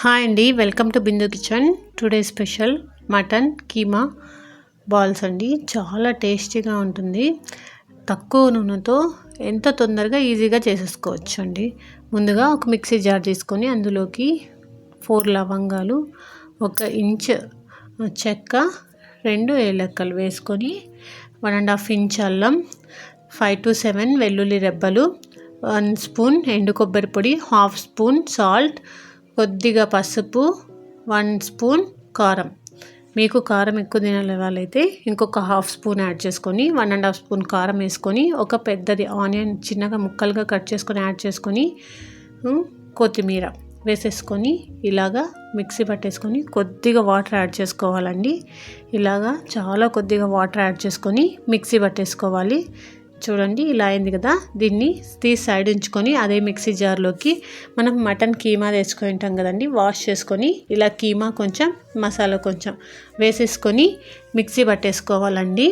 Hi అండి welcome to Bindu kitchen today special mutton keema balls అండి చాలా టేస్టీగా ఉంటుంది. తక్కువ నూనెతో ఎంత తొందరగా ఈజీగా చేసేసుకోవచ్చు అండి ముందుగా ఒక మిక్సీ జార్ తీసుకొని అందులోకి ఫోర్ లవంగాలు ఒక ఇంచ్ చెక్క రెండు ఏలక్కలు వేసుకొని వన్ అండ్ హాఫ్ ఇంచ్ అల్లం ఫైవ్ టు సెవెన్ వెల్లుల్లి రెబ్బలు వన్ స్పూన్ ఎండు కొబ్బరి పొడి హాఫ్ స్పూన్ సాల్ట్ కొద్దిగా పసుపు వన్ స్పూన్ కారం. మీకు కారం ఎక్కువ తినాలి వాళ్ళైతే ఇంకొక హాఫ్ స్పూన్ యాడ్ చేసుకొని వన్ అండ్ హాఫ్ స్పూన్ కారం వేసుకొని ఒక పెద్దది ఆనియన్ చిన్నగా ముక్కలుగా కట్ చేసుకొని యాడ్ చేసుకొని కొత్తిమీర వేసేసుకొని ఇలాగా మిక్సీ పట్టేసుకొని కొద్దిగా వాటర్ యాడ్ చేసుకోవాలండి. ఇలాగా చాలా కొద్దిగా వాటర్ యాడ్ చేసుకొని మిక్సీ పట్టేసుకోవాలి. చూడండి ఇలా అయింది కదా. దీన్ని తీసి సైడ్ ఉంచుకొని అదే మిక్సీ జార్లోకి మనం మటన్ కీమా తెచ్చుకొని ఉంటాం కదండి వాష్ చేసుకొని ఇలా కీమా కొంచెం మసాలా కొంచెం వేసేసుకొని మిక్సీ పట్టేసుకోవాలండి.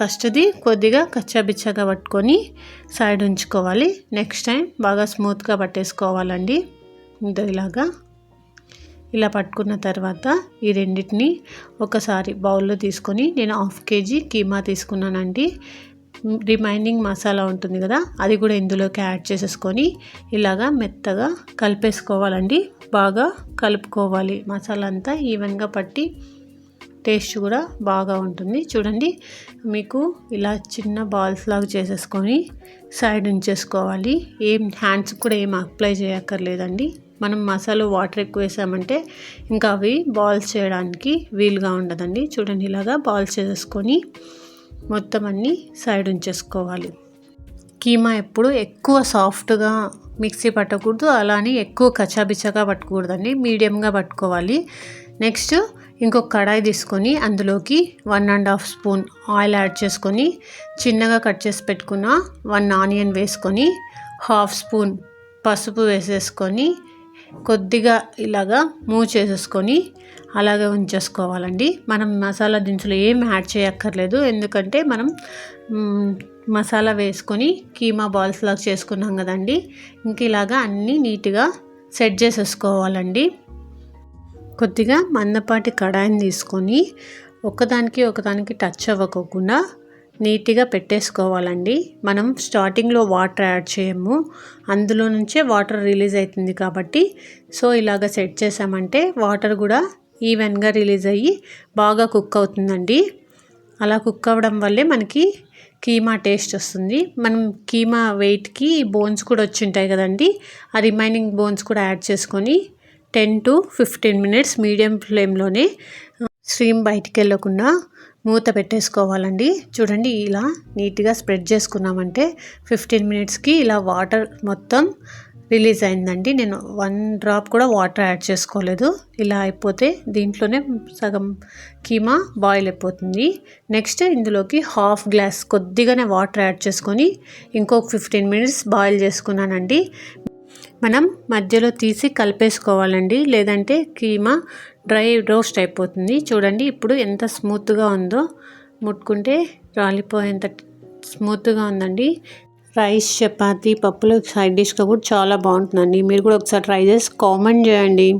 ఫస్ట్ది కొద్దిగా కచ్చాబిచ్చాగా పట్టుకొని సైడ్ ఉంచుకోవాలి. నెక్స్ట్ టైం బాగా స్మూత్గా పట్టేసుకోవాలండి. ఇలాగా. ఇలా పట్టుకున్న తర్వాత ఈ రెండింటిని ఒకసారి బౌల్లో తీసుకొని నేను హాఫ్ కేజీ కీమా తీసుకున్నానండి. రిమైనింగ్ మసాలా ఉంటుంది కదా అది కూడా ఇందులోకి యాడ్ చేసేసుకొని ఇలాగా మెత్తగా కలిపేసుకోవాలండి. బాగా కలుపుకోవాలి. మసాలా అంతా ఈవెన్గా పట్టి టేస్ట్ కూడా బాగా ఉంటుంది. చూడండి మీకు ఇలా చిన్న బాల్స్ లాగా చేసేసుకొని సైడ్ ఉంచేసుకోవాలి. ఏం హ్యాండ్స్ కూడా ఏం అప్లై చేయక్కర్లేదండి. మనం మసాలా వాటర్ ఎక్కువ వేసామంటే ఇంకా అవి బాల్స్ చేయడానికి వీలుగా ఉండదండి. చూడండి ఇలాగా బాల్స్ చేసేసుకొని మొత్తం అన్నీ సైడ్ ఉంచేసుకోవాలి. కీమా ఎప్పుడు ఎక్కువ సాఫ్ట్గా మిక్సీ పట్టకూడదు అలానే ఎక్కువ కచాబిచ్చగా పట్టకూడదండి మీడియంగా పట్టుకోవాలి. నెక్స్ట్ ఇంకొక కడాయి తీసుకొని అందులోకి one and half spoon oil add చేసుకొని చిన్నగా కట్ చేసి పెట్టుకున్న వన్ ఆనియన్ వేసుకొని హాఫ్ స్పూన్ పసుపు వేసేసుకొని కొద్దిగా ఇలాగా మూవ్ చేసేసుకొని అలాగే ఉంచేసుకోవాలండి. మనం మసాలా దినుసులు ఏం యాడ్ చేయక్కర్లేదు. ఎందుకంటే మనం మసాలా వేసుకొని కీమా బాల్స్ లాగా చేసుకున్నాం కదండి. ఇంక ఇలాగా అన్నీ నీట్గా సెట్ చేసేసుకోవాలండి. కొద్దిగా మందపాటి కడాయిని తీసుకొని ఒకదానికి ఒకదానికి టచ్ అవ్వకోకుండా నీట్గా పెట్టేసుకోవాలండి. మనం స్టార్టింగ్లో వాటర్ యాడ్ చేయము. అందులో నుంచే వాటర్ రిలీజ్ అవుతుంది కాబట్టి. సో ఇలాగ సెట్ చేసామంటే వాటర్ కూడా ఈవెన్గా రిలీజ్ అయ్యి బాగా కుక్ అవుతుందండి. అలా కుక్ అవ్వడం వల్లే మనకి కీమా టేస్ట్ వస్తుంది. మనం కీమా వెయిట్కి బోన్స్ కూడా వచ్చి ఉంటాయి కదండి. ఆ రిమైనింగ్ బోన్స్ కూడా యాడ్ చేసుకొని ten to fifteen minutes medium ఫ్లేమ్లోనే స్ట్రీమ్ బయటికి వెళ్ళకుండా మూత పెట్టేసుకోవాలండి. చూడండి ఇలా నీట్గా స్ప్రెడ్ చేసుకున్నామంటే ఫిఫ్టీన్ మినిట్స్కి ఇలా వాటర్ మొత్తం రిలీజ్ అయిందండి. నేను వన్ డ్రాప్ కూడా వాటర్ యాడ్ చేసుకోలేదు. ఇలా అయిపోతే దీంట్లోనే సగం కీమా బాయిల్ అయిపోతుంది. నెక్స్ట్ ఇందులోకి హాఫ్ గ్లాస్ కొద్దిగానే వాటర్ యాడ్ చేసుకొని ఇంకొక ఫిఫ్టీన్ మినిట్స్ బాయిల్ చేసుకున్నానండి. మనం మధ్యలో తీసి కలిపేసుకోవాలండి. లేదంటే కీమా డ్రై రోస్ట్ అయిపోతుంది. చూడండి ఇప్పుడు ఎంత స్మూత్గా ఉందో. ముట్టుకుంటే రాలిపోయేంత స్మూత్గా ఉందండి. రైస్ చపాతి పప్పులో సైడ్ డిష్గా కూడా చాలా బాగుంటుందండి. మీరు కూడా ఒకసారి ట్రై చేసి కామెంట్ చేయండి.